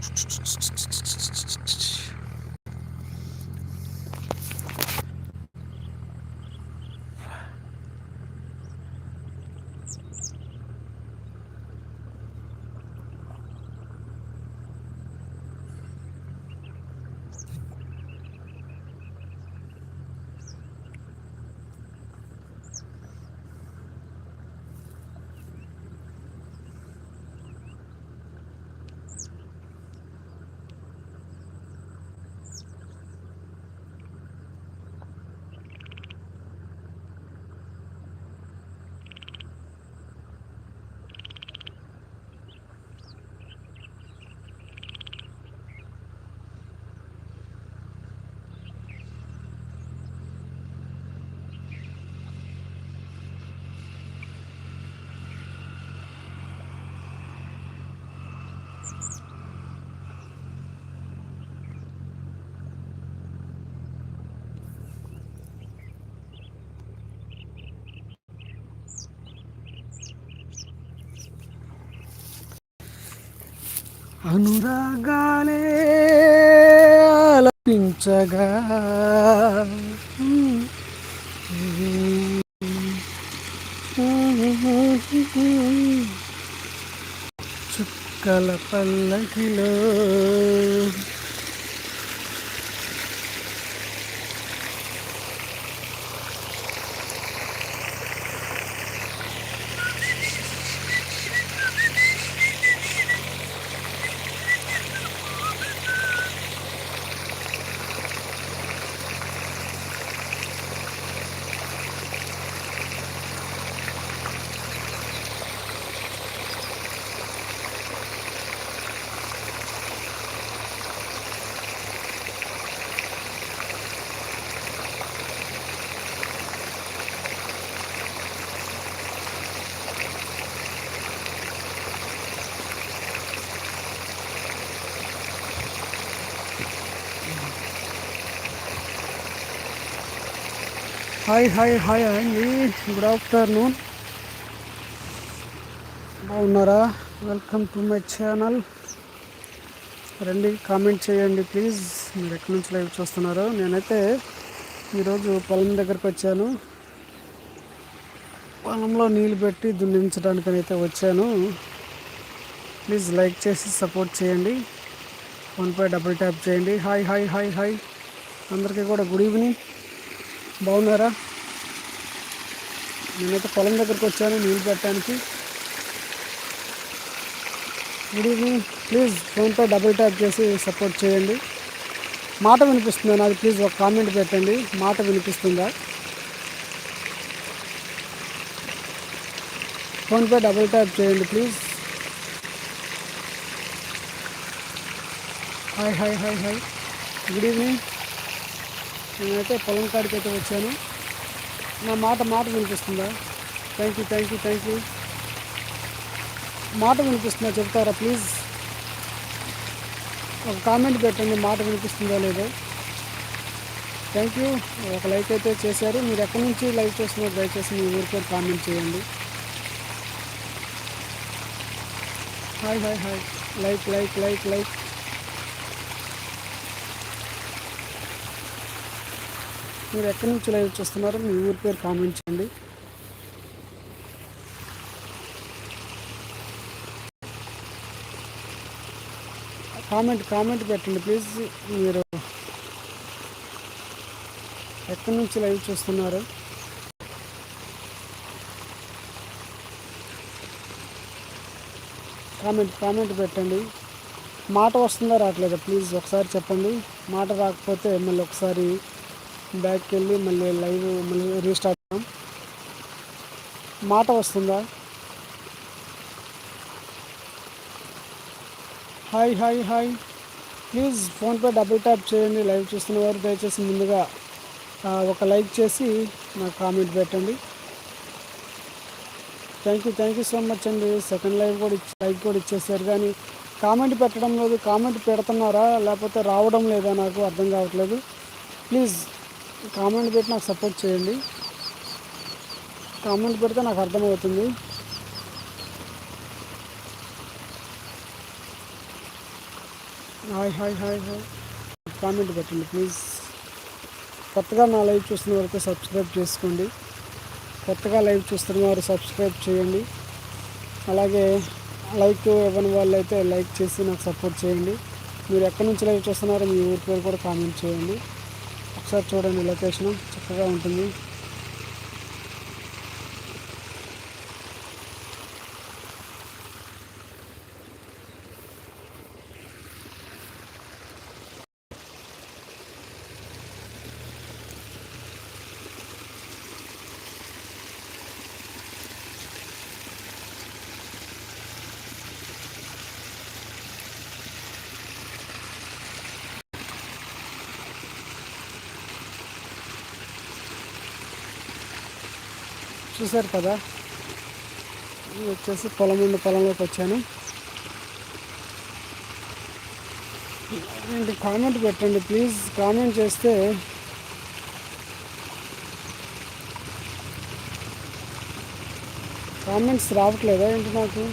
Tss, tss, tss, tss. అనురాగాలే ఆలపించగా. చుక్కల పల్లకిలో హాయ్ హాయ్ హాయ్ అండి గుడ్ ఆఫ్టర్నూన్ బాగున్నారా? వెల్కమ్ టు మై ఛానల్ రండి కామెంట్ చేయండి ప్లీజ్ మీరు ఎక్కడి నుంచి లైవ్ చూస్తున్నారో? నేనైతే ఈరోజు పొలం దగ్గరకు వచ్చాను. పొలంలో నీళ్ళు పెట్టి దున్నించడానికి అయితే వచ్చాను. ప్లీజ్ లైక్ చేసి సపోర్ట్ చేయండి. ఫోన్పై డబుల్ ట్యాప్ చేయండి. హాయ్ హాయ్ హాయ్ హాయ్ అందరికీ కూడా గుడ్ ఈవినింగ్ బాగున్నారా? నేనైతే పొలం దగ్గరకు వచ్చాను నీళ్ళు పెట్టడానికి. Good evening. ప్లీజ్ ఫోన్తో డబుల్ ట్యాప్ చేసి సపోర్ట్ చేయండి. మాట వినిపిస్తుందా నాకు ప్లీజ్ ఒక కామెంట్ పెట్టండి. మాట వినిపిస్తుందా? ఫోన్పే డబుల్ ట్యాప్ చేయండి please. Hi hi hi hi. Good evening. నేనైతే పొలం కాడికి అయితే వచ్చాను. నా మాట మాట వినిపిస్తుందా? Thank you thank you thank you మాట వినిపిస్తుందా? చెప్తారా ప్లీజ్ ఒక కామెంట్ పెట్టండి మాట వినిపిస్తుందో లేదో? థ్యాంక్ యూ ఒక లైక్ అయితే చేశారు. మీరు ఎక్కడి నుంచి లైక్ చేస్తున్నారు దయచేసి మీ ఊరి పేరు కామెంట్ చేయండి. Hi hi hi like like like like మీరు ఎక్కడి నుంచి లైవ్ చూస్తున్నారో మీ ఊరి పేరు కామెంట్ చేయండి. కామెంట్ కామెంట్ పెట్టండి ప్లీజ్. మీరు ఎక్కడి నుంచి లైవ్ చూస్తున్నారు. కామెంట్ కామెంట్ పెట్టండి. మాట వస్తుందా రావట్లేదా? ప్లీజ్ ఒకసారి చెప్పండి. మాట రాకపోతే మళ్ళీ ఒకసారి బ్యాక్కి వెళ్ళి మళ్ళీ లైవ్ మళ్ళీ రీస్టార్ట్ చేద్దాం. మాట వస్తుందా? హాయ్ హాయ్ హాయ్ ప్లీజ్ ఫోన్పే డబుల్ ట్యాప్ చేయండి. లైవ్ చూస్తున్న వారు దయచేసి ముందుగా ఒక లైక్ చేసి నాకు కామెంట్ పెట్టండి. Thank you thank you so much అండి. సెకండ్ లైవ్ కూడా లైక్ కూడా ఇచ్చేసారు. కానీ కామెంట్ పెట్టడం లేదు. కామెంట్ పెడుతున్నారా? లేకపోతే రావడం లేదా నాకు అర్థం కావట్లేదు. ప్లీజ్ కామెంట్ పెట్టి నాకు సపోర్ట్ చేయండి. కామెంట్ పెడితే నాకు అర్థమవుతుంది. Hi hi hi hi. Comment పెట్టండి ప్లీజ్. కొత్తగా నా లైవ్ చూస్తున్న వరకు సబ్స్క్రైబ్ చేసుకోండి. కొత్తగా లైవ్ చూస్తున్న వారు సబ్స్క్రైబ్ చేయండి. అలాగే లైక్ ఇవ్వని వాళ్ళు అయితే లైక్ చేసి నాకు సపోర్ట్ చేయండి. మీరు ఎక్కడి నుంచి లైవ్ చూస్తున్నారో మీ ఊరి పేరు కూడా కామెంట్ చేయండి. ఒకసారి చూడండి లొకేషన్. చక్కగా ఉంటుంది. చూసారు కదా? ఇది వచ్చేసి పొలం నుండి పొలంలోకి వచ్చాను. ఏంటి కామెంట్ పెట్టండి ప్లీజ్ కామెంట్ చేస్తే కామెంట్స్ రావట్లేదా ఏంటి నాకు?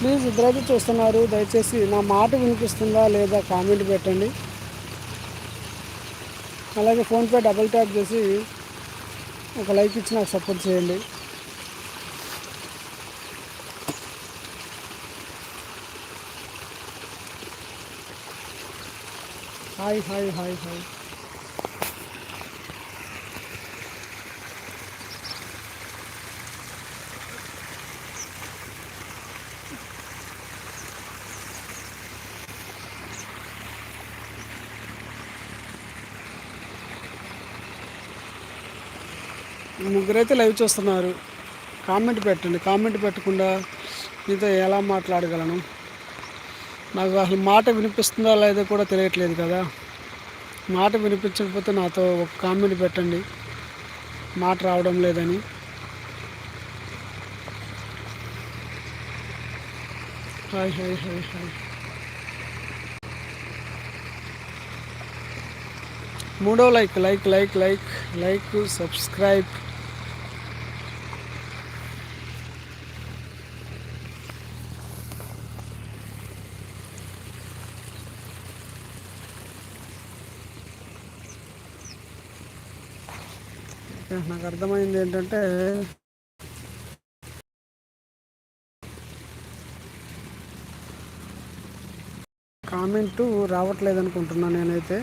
ప్లీజ్ ఇద్దరైతే చూస్తున్నారు. దయచేసి నా మాట వినిపిస్తుందా లేదా? కామెంట్ పెట్టండి. అలాగే ఫోన్పే డబుల్ ట్యాప్ చేసి ఒక లైక్ ఇచ్చి నాకు సపోర్ట్ చేయండి. హాయ్ హాయ్ హాయ్ హాయ్ ముగ్గురైతే లైవ్ చూస్తున్నారు. కామెంట్ పెట్టండి. కామెంట్ పెట్టకుండా మీతో ఎలా మాట్లాడగలను? నాకు అసలు మాట వినిపిస్తుందా లేదో కూడా తెలియట్లేదు కదా. మాట వినిపించకపోతే నాతో ఒక కామెంట్ పెట్టండి. మాట రావడం లేదని. Hi hi hi hi. మూడో like like like like like subscribe. నాకు అర్థమైంది ఏంటంటే కామెంట్ రావట్లేదు అనుకుంటున్నాను నేనైతే.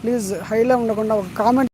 ప్లీజ్ హైలో ఉండకుండా ఒక కామెంట్